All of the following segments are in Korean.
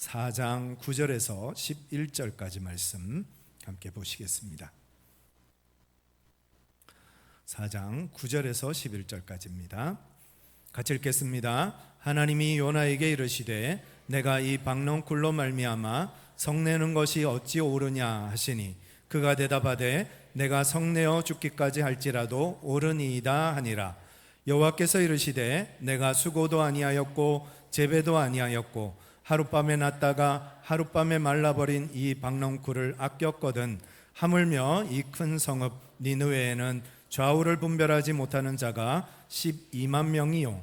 4장 9절에서 11절까지 말씀 함께 보시겠습니다. 4장 9절에서 11절까지입니다. 같이 읽겠습니다. 하나님이 요나에게 이르시되 내가 이 박농굴로 말미암아 성내는 것이 어찌 옳으냐 하시니 그가 대답하되 내가 성내어 죽기까지 할지라도 옳으니이다 하니라 여호와께서 이르시되 내가 수고도 아니하였고 재배도 아니하였고 하룻밤에 났다가 하룻밤에 말라버린 이 박농굴을 아꼈거든 하물며 이 큰 성읍 니느웨에는 좌우를 분별하지 못하는 자가 12만 명이요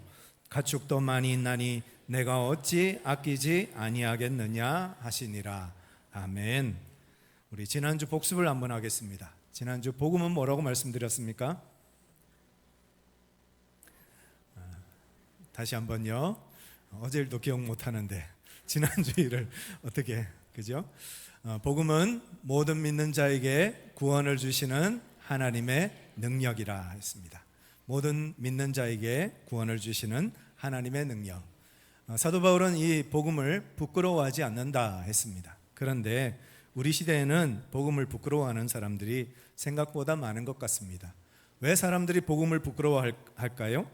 가축도 많이 있나니 내가 어찌 아끼지 아니하겠느냐 하시니라 아멘. 우리 지난주 복습을 한번 하겠습니다. 지난주 복음은 뭐라고 말씀드렸습니까? 아, 다시 한번요. 어제 일도 기억 못 하는데 지난주 일을 어떻게 그죠? 어, 복음은 모든 믿는 자에게 구원을 주시는 하나님의 능력이라 했습니다. 모든 믿는 자에게 구원을 주시는 하나님의 능력. 어, 사도 바울은 이 복음을 부끄러워하지 않는다 했습니다. 그런데 우리 시대에는 복음을 부끄러워하는 사람들이 생각보다 많은 것 같습니다. 왜 사람들이 복음을 부끄러워할까요?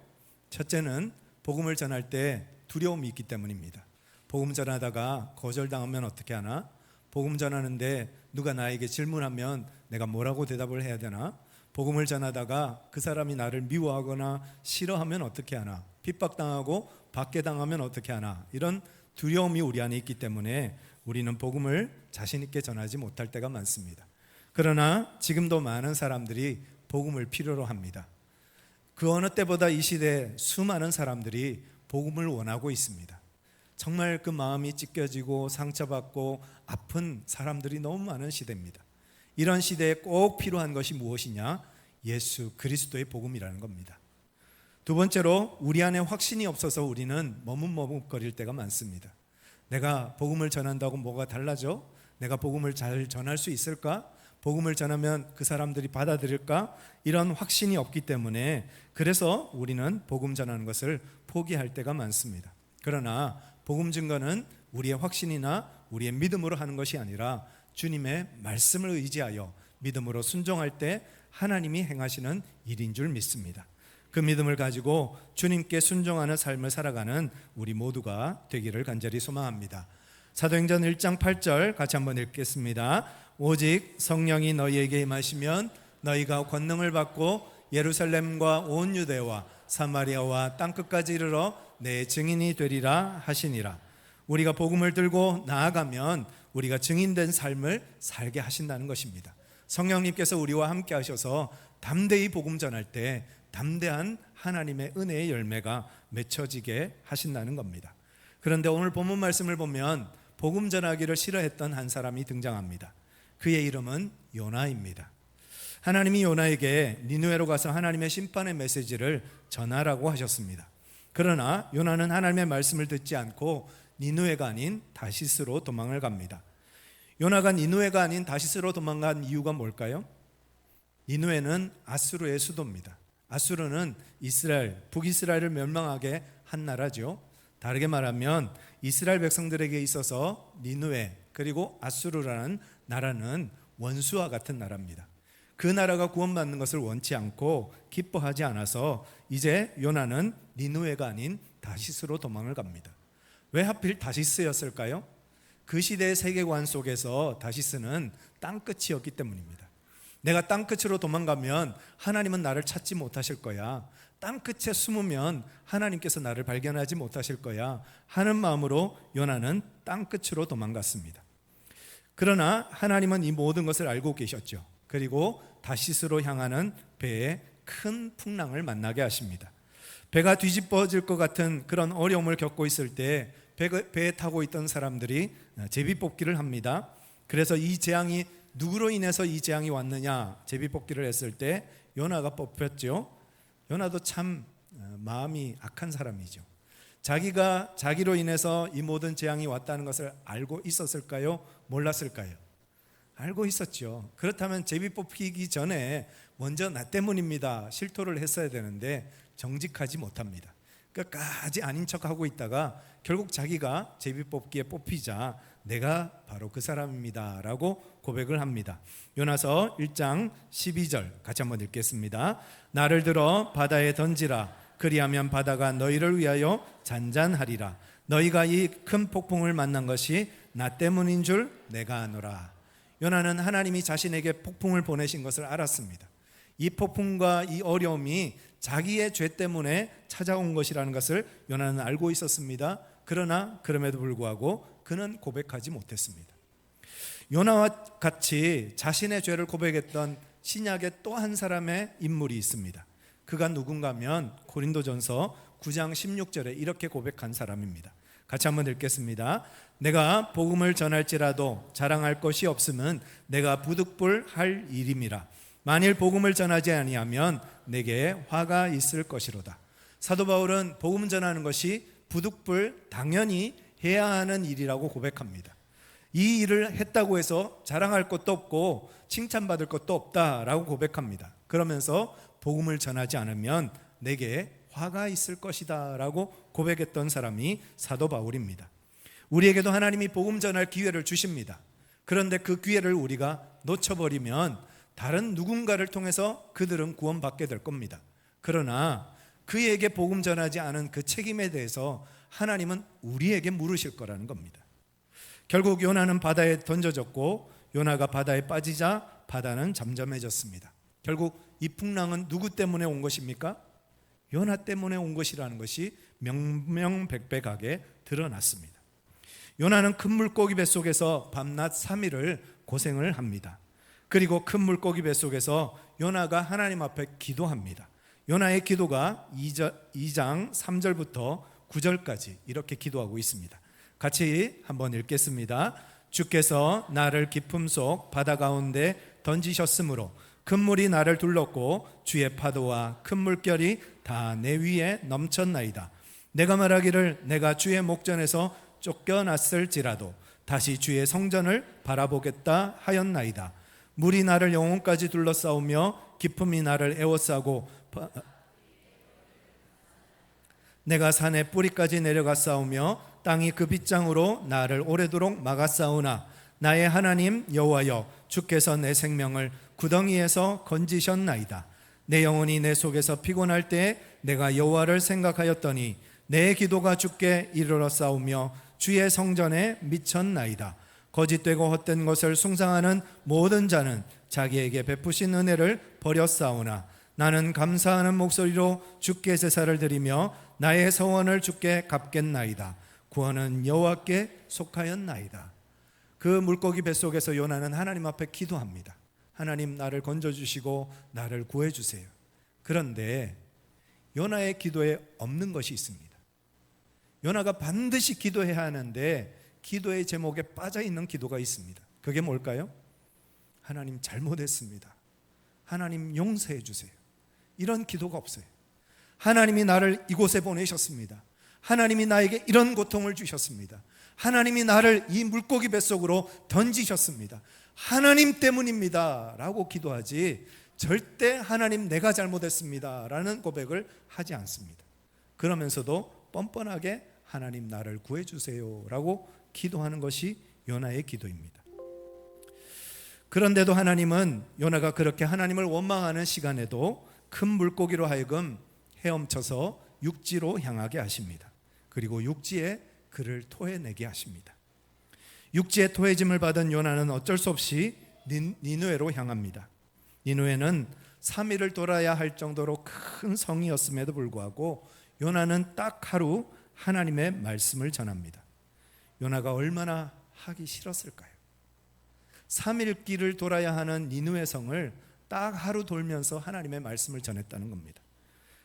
첫째는 복음을 전할 때 두려움이 있기 때문입니다. 복음 전하다가 거절당하면 어떻게 하나? 복음 전하는데 누가 나에게 질문하면 내가 뭐라고 대답을 해야 되나? 복음을 전하다가 그 사람이 나를 미워하거나 싫어하면 어떻게 하나? 핍박당하고 박해당하면 어떻게 하나? 이런 두려움이 우리 안에 있기 때문에 우리는 복음을 자신 있게 전하지 못할 때가 많습니다. 그러나 지금도 많은 사람들이 복음을 필요로 합니다. 그 어느 때보다 이 시대에 수많은 사람들이 복음을 원하고 있습니다. 정말 그 마음이 찢겨지고 상처받고 아픈 사람들이 너무 많은 시대입니다. 이런 시대에 꼭 필요한 것이 무엇이냐? 예수 그리스도의 복음이라는 겁니다. 두 번째로 우리 안에 확신이 없어서 우리는 머뭇머뭇거릴 때가 많습니다. 내가 복음을 전한다고 뭐가 달라져? 내가 복음을 잘 전할 수 있을까? 복음을 전하면 그 사람들이 받아들일까? 이런 확신이 없기 때문에 그래서 우리는 복음 전하는 것을 포기할 때가 많습니다. 그러나 복음 증거는 우리의 확신이나 우리의 믿음으로 하는 것이 아니라 주님의 말씀을 의지하여 믿음으로 순종할 때 하나님이 행하시는 일인 줄 믿습니다. 그 믿음을 가지고 주님께 순종하는 삶을 살아가는 우리 모두가 되기를 간절히 소망합니다. 사도행전 1장 8절 같이 한번 읽겠습니다. 오직 성령이 너희에게 임하시면 너희가 권능을 받고 예루살렘과 온 유대와 사마리아와 땅 끝까지 이르러 내 증인이 되리라 하시니라. 우리가 복음을 들고 나아가면 우리가 증인된 삶을 살게 하신다는 것입니다. 성령님께서 우리와 함께 하셔서 담대히 복음 전할 때 담대한 하나님의 은혜의 열매가 맺혀지게 하신다는 겁니다. 그런데 오늘 본문 말씀을 보면 복음 전하기를 싫어했던 한 사람이 등장합니다. 그의 이름은 요나입니다. 하나님이 요나에게 니누에로 가서 하나님의 심판의 메시지를 전하라고 하셨습니다. 그러나 요나는 하나님의 말씀을 듣지 않고 니누에가 아닌 다시스로 도망을 갑니다. 요나가 니누에가 아닌 다시스로 도망간 이유가 뭘까요? 니누에는 아수르의 수도입니다. 아수르는 이스라엘, 북이스라엘을 멸망하게 한 나라죠. 다르게 말하면 이스라엘 백성들에게 있어서 니누에 그리고 아수르라는 나라는 원수와 같은 나라입니다. 그 나라가 구원받는 것을 원치 않고 기뻐하지 않아서 이제 요나는 니누에가 아닌 다시스로 도망을 갑니다. 왜 하필 다시스였을까요? 그 시대의 세계관 속에서 다시스는 땅끝이었기 때문입니다. 내가 땅끝으로 도망가면 하나님은 나를 찾지 못하실 거야. 땅끝에 숨으면 하나님께서 나를 발견하지 못하실 거야. 하는 마음으로 요나는 땅끝으로 도망갔습니다. 그러나 하나님은 이 모든 것을 알고 계셨죠. 그리고 다시스로 향하는 배에 큰 풍랑을 만나게 하십니다. 배가 뒤집어질 것 같은 그런 어려움을 겪고 있을 때 배에 타고 있던 사람들이 제비뽑기를 합니다. 그래서 이 재앙이 누구로 인해서 이 재앙이 왔느냐 제비뽑기를 했을 때 요나가 뽑혔죠. 요나도 참 어, 마음이 악한 사람이죠. 자기가 자기로 인해서 이 모든 재앙이 왔다는 것을 알고 있었을까요? 몰랐을까요? 알고 있었죠. 그렇다면 제비 뽑히기 전에 먼저 나 때문입니다. 실토를 했어야 되는데 정직하지 못합니다. 끝까지 아닌 척하고 있다가 결국 자기가 제비 뽑기에 뽑히자 내가 바로 그 사람입니다 라고 고백을 합니다. 요나서 1장 12절 같이 한번 읽겠습니다. 나를 들어 바다에 던지라 그리하면 바다가 너희를 위하여 잔잔하리라 너희가 이 큰 폭풍을 만난 것이 나 때문인 줄 내가 아노라. 요나는 하나님이 자신에게 폭풍을 보내신 것을 알았습니다. 이 폭풍과 이 어려움이 자기의 죄 때문에 찾아온 것이라는 것을 요나는 알고 있었습니다. 그러나 그럼에도 불구하고 그는 고백하지 못했습니다. 요나와 같이 자신의 죄를 고백했던 신약의 또 한 사람의 인물이 있습니다. 그가 누군가면 고린도전서 9장 16절에 이렇게 고백한 사람입니다. 같이 한번 읽겠습니다. 내가 복음을 전할지라도 자랑할 것이 없음은 내가 부득불 할 일임이라. 만일 복음을 전하지 아니하면 내게 화가 있을 것이로다. 사도 바울은 복음 전하는 것이 부득불 당연히 해야 하는 일이라고 고백합니다. 이 일을 했다고 해서 자랑할 것도 없고 칭찬받을 것도 없다라고 고백합니다. 그러면서 복음을 전하지 않으면 내게 화가 있을 것이다라고 고백했던 사람이 사도 바울입니다. 우리에게도 하나님이 복음 전할 기회를 주십니다. 그런데 그 기회를 우리가 놓쳐버리면 다른 누군가를 통해서 그들은 구원받게 될 겁니다. 그러나 그에게 복음 전하지 않은 그 책임에 대해서 하나님은 우리에게 물으실 거라는 겁니다. 결국 요나는 바다에 던져졌고 요나가 바다에 빠지자 바다는 잠잠해졌습니다. 결국 이 풍랑은 누구 때문에 온 것입니까? 요나 때문에 온 것이라는 것이 명명백백하게 드러났습니다. 요나는 큰 물고기 뱃속에서 밤낮 3일을 고생을 합니다. 그리고 큰 물고기 뱃속에서 요나가 하나님 앞에 기도합니다. 요나의 기도가 2장 3절부터 9절까지 이렇게 기도하고 있습니다. 같이 한번 읽겠습니다. 주께서 나를 깊음 속 바다 가운데 던지셨으므로 큰 물이 나를 둘렀고 주의 파도와 큰 물결이 다 내 위에 넘쳤나이다. 내가 말하기를 내가 주의 목전에서 쫓겨났을지라도 다시 주의 성전을 바라보겠다 하였나이다. 물이 나를 영혼까지 둘러싸우며 기품이 나를 에워싸고 내가 산의 뿌리까지 내려가 싸우며 땅이 그 빗장으로 나를 오래도록 막아 싸우나 나의 하나님 여호와여 주께서 내 생명을 구덩이에서 건지셨나이다. 내 영혼이 내 속에서 피곤할 때 내가 여호와를 생각하였더니 내 기도가 주께 이르러 싸우며 주의 성전에 미쳤나이다. 거짓되고 헛된 것을 숭상하는 모든 자는 자기에게 베푸신 은혜를 버렸사오나 나는 감사하는 목소리로 주께 제사를 드리며 나의 서원을 주께 갚겠나이다. 구원은 여호와께 속하였나이다. 그 물고기 뱃속에서 요나는 하나님 앞에 기도합니다. 하나님 나를 건져 주시고 나를 구해 주세요. 그런데 요나의 기도에 없는 것이 있습니다. 요나가 반드시 기도해야 하는데 기도의 제목에 빠져 있는 기도가 있습니다. 그게 뭘까요? 하나님 잘못했습니다. 하나님 용서해 주세요. 이런 기도가 없어요. 하나님이 나를 이곳에 보내셨습니다. 하나님이 나에게 이런 고통을 주셨습니다. 하나님이 나를 이 물고기 뱃속으로 던지셨습니다. 하나님 때문입니다. 라고 기도하지 절대 하나님 내가 잘못했습니다. 라는 고백을 하지 않습니다. 그러면서도 뻔뻔하게 하나님 나를 구해주세요. 라고 기도하는 것이 요나의 기도입니다. 그런데도 하나님은 요나가 그렇게 하나님을 원망하는 시간에도 큰 물고기로 하여금 헤엄쳐서 육지로 향하게 하십니다. 그리고 육지에 그를 토해내게 하십니다. 육지에 토해짐을 받은 요나는 어쩔 수 없이 니누에로 향합니다. 니누에는 3일을 돌아야 할 정도로 큰 성이었음에도 불구하고 요나는 딱 하루 하나님의 말씀을 전합니다. 요나가 얼마나 하기 싫었을까요? 3일 길을 돌아야 하는 니누의 성을 딱 하루 돌면서 하나님의 말씀을 전했다는 겁니다.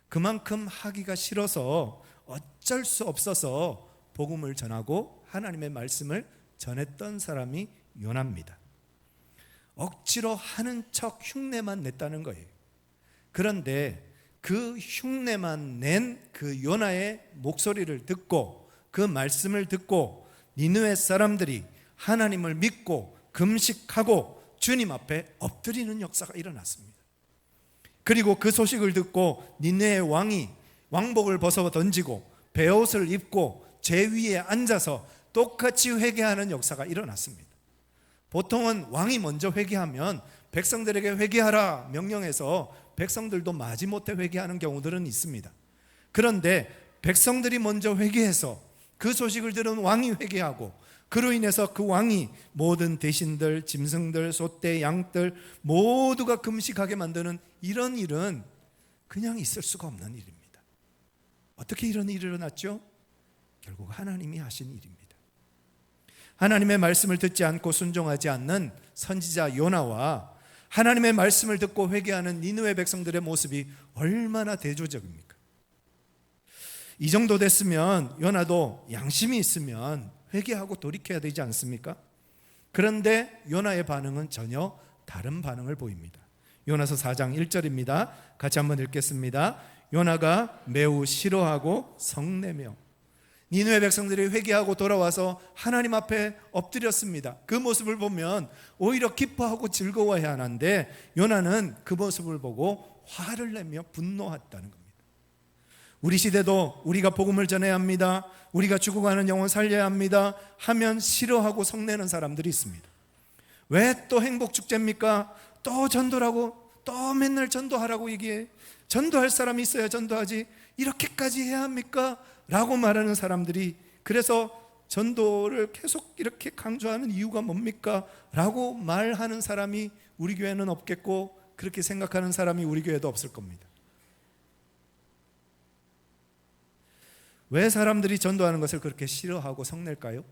그만큼 하기가 싫어서 어쩔 수 없어서 복음을 전하고 하나님의 말씀을 전했던 사람이 요나입니다. 억지로 하는 척 흉내만 냈다는 거예요. 그런데 그 흉내만 낸 그 요나의 목소리를 듣고 그 말씀을 듣고 니느웨 사람들이 하나님을 믿고 금식하고 주님 앞에 엎드리는 역사가 일어났습니다. 그리고 그 소식을 듣고 니느웨 왕이 왕복을 벗어 던지고 베옷을 입고 제 위에 앉아서 똑같이 회개하는 역사가 일어났습니다. 보통은 왕이 먼저 회개하면 백성들에게 회개하라 명령해서 백성들도 마지못해 회개하는 경우들은 있습니다. 그런데 백성들이 먼저 회개해서 그 소식을 들은 왕이 회개하고 그로 인해서 그 왕이 모든 대신들, 짐승들, 소떼, 양들 모두가 금식하게 만드는 이런 일은 그냥 있을 수가 없는 일입니다. 어떻게 이런 일이 일어났죠? 결국 하나님이 하신 일입니다. 하나님의 말씀을 듣지 않고 순종하지 않는 선지자 요나와 하나님의 말씀을 듣고 회개하는 니느웨 백성들의 모습이 얼마나 대조적입니까? 이 정도 됐으면 요나도 양심이 있으면 회개하고 돌이켜야 되지 않습니까? 그런데 요나의 반응은 전혀 다른 반응을 보입니다. 요나서 4장 1절입니다. 같이 한번 읽겠습니다. 요나가 매우 싫어하고 성내며 니누의 백성들이 회개하고 돌아와서 하나님 앞에 엎드렸습니다. 그 모습을 보면 오히려 기뻐하고 즐거워해야 하는데 요나는 그 모습을 보고 화를 내며 분노했다는 겁니다. 우리 시대도 우리가 복음을 전해야 합니다. 우리가 죽어가는 영혼 살려야 합니다. 하면 싫어하고 성내는 사람들이 있습니다. 왜 또 행복 축제입니까? 또 전도라고 또 맨날 전도하라고 얘기해. 전도할 사람이 있어야 전도하지. 이렇게까지 해야 합니까? 라고 말하는 사람들이 그래서 전도를 계속 이렇게 강조하는 이유가 뭡니까? 라고 말하는 사람이 우리 교회는 없겠고 그렇게 생각하는 사람이 우리 교회도 없을 겁니다. 왜 사람들이 전도하는 것을 그렇게 싫어하고 성낼까요?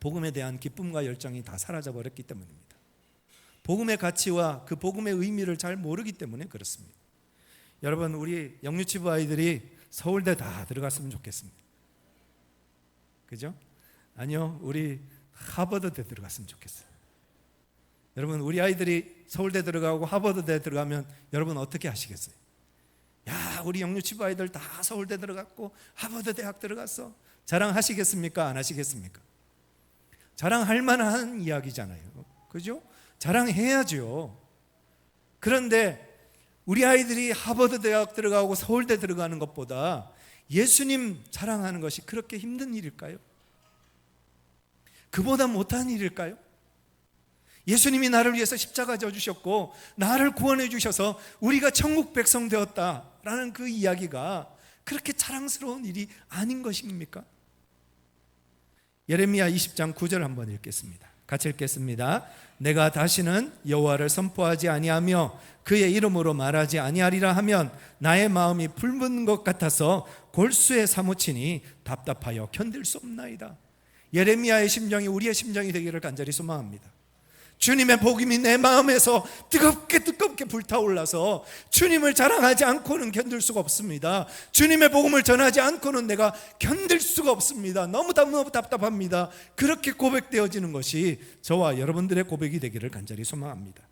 복음에 대한 기쁨과 열정이 다 사라져 버렸기 때문입니다. 복음의 가치와 그 복음의 의미를 잘 모르기 때문에 그렇습니다. 여러분 우리 영유치부 아이들이 서울대 다 들어갔으면 좋겠습니다. 그죠? 아니요, 우리 하버드대 들어갔으면 좋겠어요. 여러분, 우리 아이들이 서울대 들어가고 하버드대 들어가면 여러분 어떻게 하시겠어요? 야, 우리 영유치부 아이들 다 서울대 들어갔고 하버드 대학 들어갔어. 자랑하시겠습니까? 안 하시겠습니까? 자랑할 만한 이야기잖아요. 그죠? 자랑해야죠. 그런데 우리 아이들이 하버드 대학 들어가고 서울대 들어가는 것보다 예수님 자랑하는 것이 그렇게 힘든 일일까요? 그보다 못한 일일까요? 예수님이 나를 위해서 십자가 져 주셨고 나를 구원해 주셔서 우리가 천국 백성 되었다라는 그 이야기가 그렇게 자랑스러운 일이 아닌 것입니까? 예레미야 20장 9절 한번 읽겠습니다. 같이 읽겠습니다. 내가 다시는 여호와를 선포하지 아니하며 그의 이름으로 말하지 아니하리라 하면 나의 마음이 붉은 것 같아서 골수에 사무치니 답답하여 견딜 수 없나이다. 예레미야의 심정이 우리의 심정이 되기를 간절히 소망합니다. 주님의 복임이 내 마음에서 뜨겁게 뜨겁게 불타올라서 주님을 자랑하지 않고는 견딜 수가 없습니다. 주님의 복음을 전하지 않고는 내가 견딜 수가 없습니다. 너무 너무 답답합니다. 그렇게 고백되어지는 것이 저와 여러분들의 고백이 되기를 간절히 소망합니다.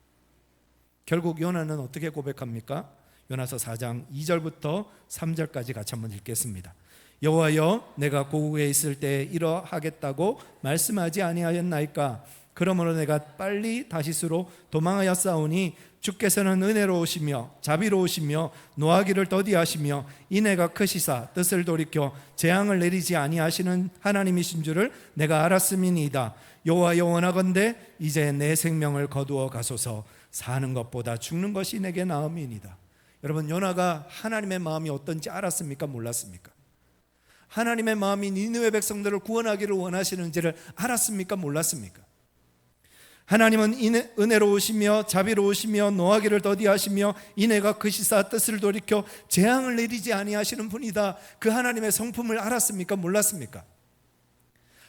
결국 요나는 어떻게 고백합니까? 요나서 4장 2절부터 3절까지 같이 한번 읽겠습니다. 여호와여 내가 고국에 있을 때 이러하겠다고 말씀하지 아니하였나이까 그러므로 내가 빨리 다시스로 도망하여 싸우니 주께서는 은혜로우시며 자비로우시며 노하기를 더디하시며 인애가 크시사 뜻을 돌이켜 재앙을 내리지 아니하시는 하나님이신 줄을 내가 알았음이니이다. 여호와여 원하건대 이제 내 생명을 거두어 가소서. 사는 것보다 죽는 것이 내게 나음이니이다. 여러분 요나가 하나님의 마음이 어떤지 알았습니까? 몰랐습니까? 하나님의 마음이 니느웨 백성들을 구원하기를 원하시는지를 알았습니까? 몰랐습니까 하나님은 은혜로우시며 자비로우시며 노하기를 더디하시며 인애가 그시사 뜻을 돌이켜 재앙을 내리지 아니하시는 분이다. 그 하나님의 성품을 알았습니까? 몰랐습니까?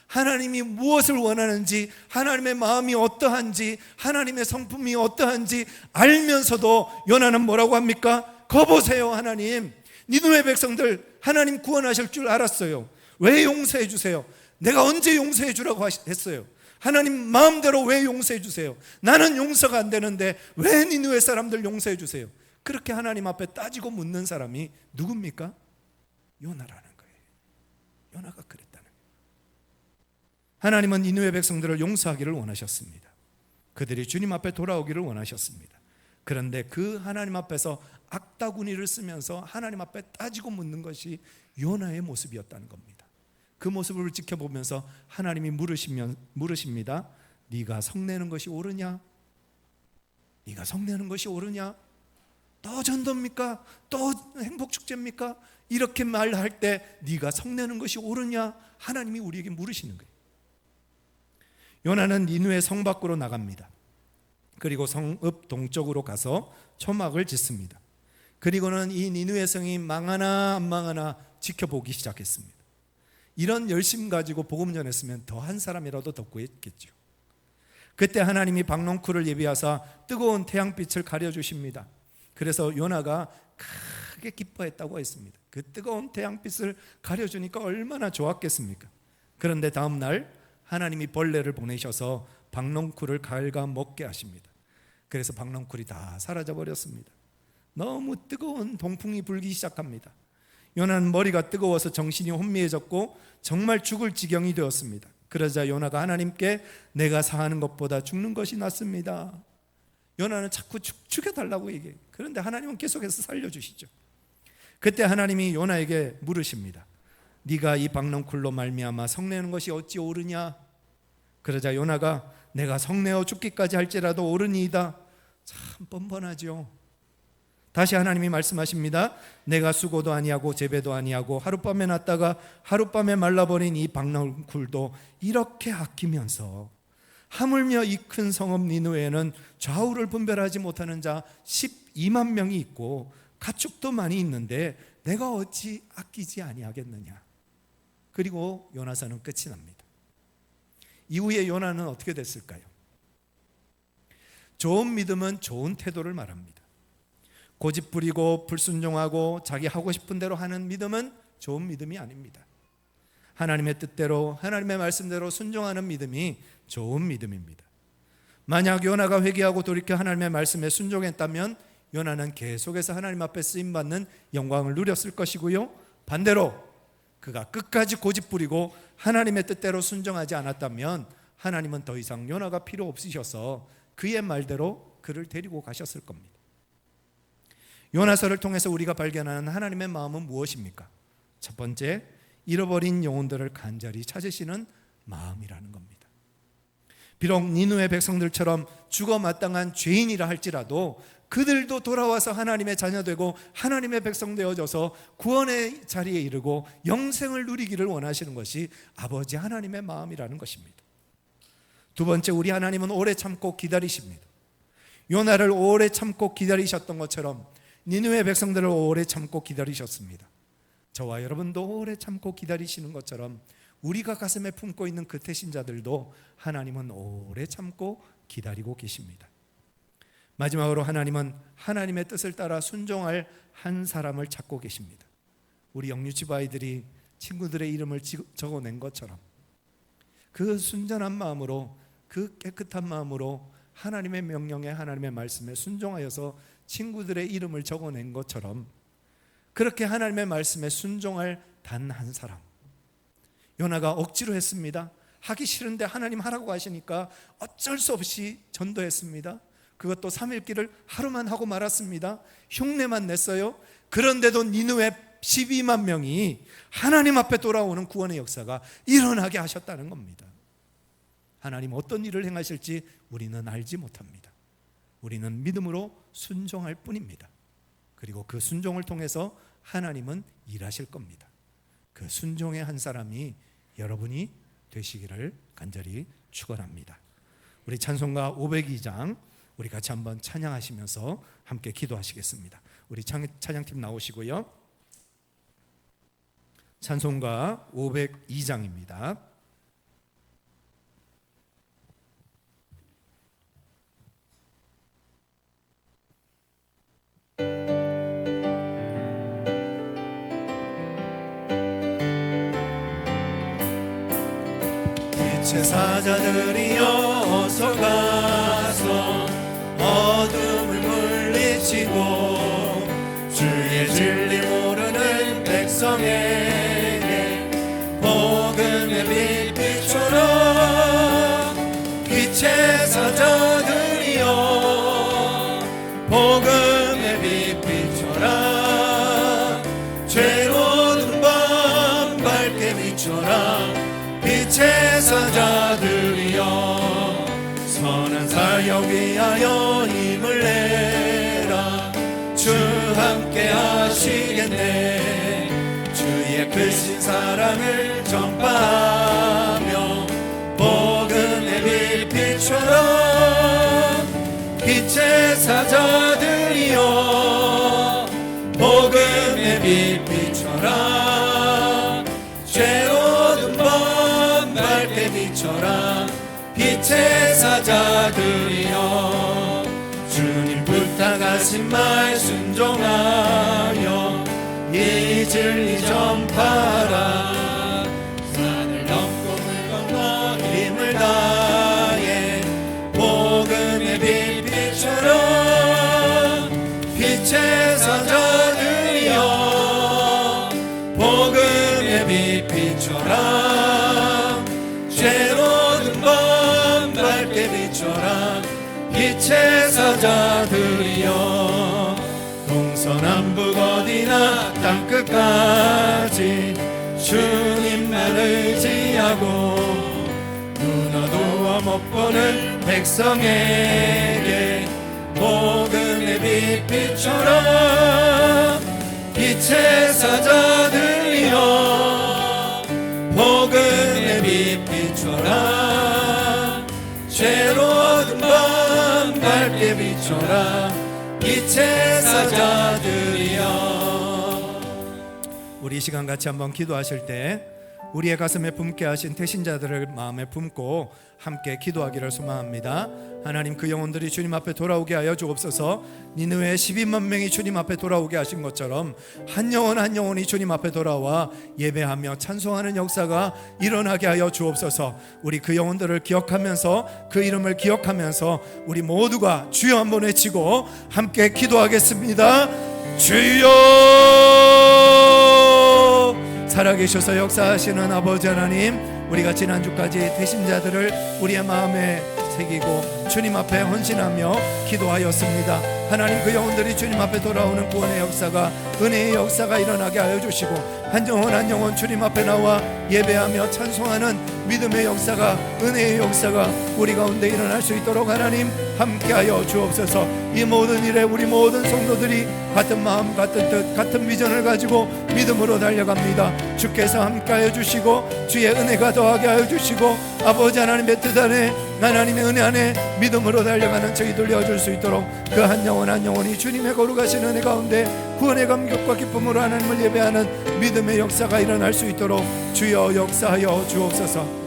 하나님이 무엇을 원하는지, 하나님의 마음이 어떠한지, 하나님의 성품이 어떠한지 알면서도 요나는 뭐라고 합니까? 거보세요, 하나님. 니누의 백성들 하나님 구원하실 줄 알았어요. 왜 용서해 주세요? 내가 언제 용서해 주라고 했어요? 하나님 마음대로 왜 용서해 주세요? 나는 용서가 안 되는데 왜 니누의 사람들 용서해 주세요? 그렇게 하나님 앞에 따지고 묻는 사람이 누굽니까? 요나라는 거예요. 요나가 그랬다는 거예요. 하나님은 니누의 백성들을 용서하기를 원하셨습니다. 그들이 주님 앞에 돌아오기를 원하셨습니다. 그런데 그 하나님 앞에서 악다구니를 쓰면서 하나님 앞에 따지고 묻는 것이 요나의 모습이었다는 겁니다. 그 모습을 지켜보면서 하나님이 물으시면 물으십니다. 네가 성내는 것이 옳으냐? 네가 성내는 것이 옳으냐? 또 전도입니까? 또 행복 축제입니까? 이렇게 말할 때 네가 성내는 것이 옳으냐? 하나님이 우리에게 물으시는 거예요. 요나는 니누의 성 밖으로 나갑니다. 그리고 성읍 동쪽으로 가서 초막을 짓습니다. 그리고는 이 니누의 성이 망하나 안 망하나 지켜보기 시작했습니다. 이런 열심 가지고 복음 전했으면 더 한 사람이라도 더 구했겠죠. 그때 하나님이 박농쿨을 예비하사 뜨거운 태양빛을 가려 주십니다. 그래서 요나가 크게 기뻐했다고 했습니다. 그 뜨거운 태양빛을 가려 주니까 얼마나 좋았겠습니까? 그런데 다음 날 하나님이 벌레를 보내셔서 박농쿨을 갉아 먹게 하십니다. 그래서 박농쿨이 다 사라져 버렸습니다. 너무 뜨거운 동풍이 불기 시작합니다. 요나는 머리가 뜨거워서 정신이 혼미해졌고 정말 죽을 지경이 되었습니다. 그러자 요나가 하나님께 내가 사는 것보다 죽는 것이 낫습니다. 요나는 자꾸 죽, 죽여달라고 얘기해. 그런데 하나님은 계속해서 살려주시죠. 그때 하나님이 요나에게 물으십니다. 네가 이 박농쿨로 말미암아 성내는 것이 어찌 옳으냐? 그러자 요나가 내가 성내어 죽기까지 할지라도 옳으니이다. 참 뻔뻔하죠. 다시 하나님이 말씀하십니다. 내가 수고도 아니하고 재배도 아니하고 하룻밤에 났다가 하룻밤에 말라버린 이 박농쿨도 이렇게 아끼면서 하물며 이 큰 성읍 니누에는 좌우를 분별하지 못하는 자 12만 명이 있고 가축도 많이 있는데 내가 어찌 아끼지 아니하겠느냐. 그리고 요나서는 끝이 납니다. 이후에 요나는 어떻게 됐을까요? 좋은 믿음은 좋은 태도를 말합니다. 고집 부리고 불순종하고 자기 하고 싶은 대로 하는 믿음은 좋은 믿음이 아닙니다. 하나님의 뜻대로 하나님의 말씀대로 순종하는 믿음이 좋은 믿음입니다. 만약 요나가 회개하고 돌이켜 하나님의 말씀에 순종했다면 요나는 계속해서 하나님 앞에 쓰임 받는 영광을 누렸을 것이고요. 반대로 그가 끝까지 고집 부리고 하나님의 뜻대로 순종하지 않았다면 하나님은 더 이상 요나가 필요 없으셔서 그의 말대로 그를 데리고 가셨을 겁니다. 요나서를 통해서 우리가 발견하는 하나님의 마음은 무엇입니까? 첫 번째, 잃어버린 영혼들을 간절히 찾으시는 마음이라는 겁니다. 비록 니누의 백성들처럼 죽어 마땅한 죄인이라 할지라도 그들도 돌아와서 하나님의 자녀 되고 하나님의 백성 되어져서 구원의 자리에 이르고 영생을 누리기를 원하시는 것이 아버지 하나님의 마음이라는 것입니다. 두 번째, 우리 하나님은 오래 참고 기다리십니다. 요나를 오래 참고 기다리셨던 것처럼 니누의 백성들을 오래 참고 기다리셨습니다. 저와 여러분도 오래 참고 기다리시는 것처럼 우리가 가슴에 품고 있는 그 태신자들도 하나님은 오래 참고 기다리고 계십니다. 마지막으로 하나님은 하나님의 뜻을 따라 순종할 한 사람을 찾고 계십니다. 우리 영유치부 아이들이 친구들의 이름을 적어낸 것처럼 그 순전한 마음으로 그 깨끗한 마음으로 하나님의 명령에 하나님의 말씀에 순종하여서 친구들의 이름을 적어낸 것처럼 그렇게 하나님의 말씀에 순종할 단 한 사람 요나가 억지로 했습니다. 하기 싫은데 하나님 하라고 하시니까 어쩔 수 없이 전도했습니다. 그것도 3일 길을 하루만 하고 말았습니다. 흉내만 냈어요. 그런데도 니누의 12만 명이 하나님 앞에 돌아오는 구원의 역사가 일어나게 하셨다는 겁니다. 하나님 어떤 일을 행하실지 우리는 알지 못합니다. 우리는 믿음으로 순종할 뿐입니다. 그리고 그 순종을 통해서 하나님은 일하실 겁니다. 그 순종의 한 사람이 여러분이 되시기를 간절히 축원합니다. 우리 찬송가 502장 우리 같이 한번 찬양하시면서 함께 기도하시겠습니다. 우리 찬양팀 나오시고요. 찬송가 502장입니다. 제사자들이여 어서 가서 어둠을 물리치고 주의 진리 모르는 백성에게 복음의 빛 비춰라 빛의 사자 사자들이여 선한 사역 위하여 힘을 내라. 주 함께 하시겠네. 주의 크신 사랑을 전파하며 복음의 밀빛처럼 빛의 사자들이여 복음의 밀빛처럼 빛의 사자들이여 주님 부탁하신 말 순종하여 이 진리 전파라 빛의 사자들이여 동서남북 어디나 땅끝까지 주님만 의지하고 눈어두어 못 보는 백성에게 복음의 빛빛처럼 빛의 사자들이여 복음의 빛빛처럼 죄로운 밤 비춰라. 빛의 사자들이여. 우리 이 시간 같이 한번 기도하실 때 우리의 가슴에 품게 하신 태신자들을 마음에 품고 함께 기도하기를 소망합니다. 하나님 그 영혼들이 주님 앞에 돌아오게 하여 주옵소서. 니느웨 12만 명이 주님 앞에 돌아오게 하신 것처럼 한 영혼 한 영혼이 주님 앞에 돌아와 예배하며 찬송하는 역사가 일어나게 하여 주옵소서. 우리 그 영혼들을 기억하면서 그 이름을 기억하면서 우리 모두가 주여 한번 외치고 함께 기도하겠습니다. 주여 살아계셔서 역사하시는 아버지 하나님 우리가 지난주까지 대신자들을 우리의 마음에 새기고 주님 앞에 헌신하며 기도하였습니다. 하나님 그 영혼들이 주님 앞에 돌아오는 구원의 역사가 은혜의 역사가 일어나게 하여 주시고 한 영혼 한 영혼 주님 앞에 나와 예배하며 찬송하는 믿음의 역사가 은혜의 역사가 우리 가운데 일어날 수 있도록 하나님 함께하여 주옵소서. 이 모든 일에 우리 모든 성도들이 같은 마음 같은 뜻 같은 비전을 가지고 믿음으로 달려갑니다. 주께서 함께하여 주시고 주의 은혜가 더하게 하여 주시고 아버지 하나님의 뜻 안에 하나님의 은혜 안에 믿음으로 달려가는 저희들 되어줄 수 있도록 그 한 영혼 한 영혼이 주님의 거룩하신 은혜 가운데 구원의 감격과 기쁨으로 하나님을 예배하는 믿음의 역사가 일어날 수 있도록 주여 역사하여 주옵소서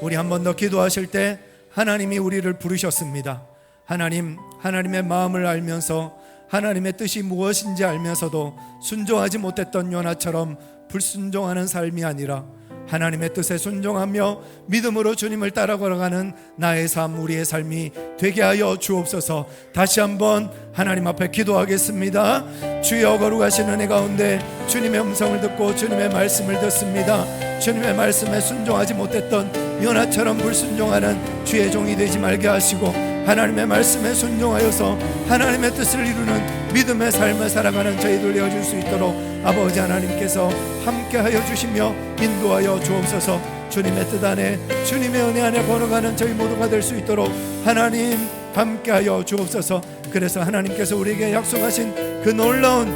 우리 한 번 더 기도하실 때 하나님이 우리를 부르셨습니다. 하나님, 하나님의 마음을 알면서 하나님의 뜻이 무엇인지 알면서도 순종하지 못했던 요나처럼 불순종하는 삶이 아니라 하나님의 뜻에 순종하며 믿음으로 주님을 따라 걸어가는 나의 삶, 우리의 삶이 되게 하여 주옵소서. 다시 한번 하나님 앞에 기도하겠습니다. 주여 거룩하신 은혜 가운데 주님의 음성을 듣고 주님의 말씀을 듣습니다. 주님의 말씀에 순종하지 못했던 요나처럼 불순종하는 주의 종이 되지 말게 하시고 하나님의 말씀에 순종하여서 하나님의 뜻을 이루는 믿음의 삶을 살아가는 저희들 되어줄 수 있도록 아버지 하나님께서 함께하여 주시며 인도하여 주옵소서. 주님의 뜻 안에 주님의 은혜 안에 걸어가는 저희 모두가 될 수 있도록 하나님 함께하여 주옵소서. 그래서 하나님께서 우리에게 약속하신 그 놀라운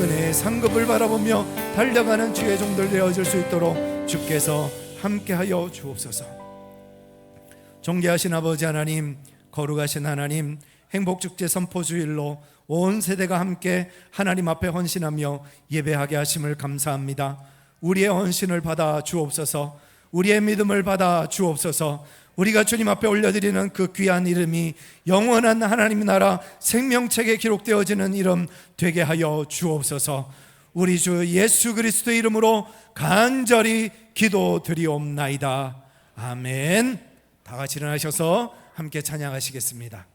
은혜의 상급을 바라보며 달려가는 주의 종들 되어줄 수 있도록 주께서 함께하여 주옵소서. 존귀하신 아버지 하나님 거룩하신 하나님 행복축제 선포주일로 온 세대가 함께 하나님 앞에 헌신하며 예배하게 하심을 감사합니다. 우리의 헌신을 받아 주옵소서. 우리의 믿음을 받아 주옵소서. 우리가 주님 앞에 올려드리는 그 귀한 이름이 영원한 하나님 나라 생명책에 기록되어지는 이름 되게 하여 주옵소서. 우리 주 예수 그리스도의 이름으로 간절히 기도드리옵나이다. 아멘. 다 같이 일어나셔서 함께 찬양하시겠습니다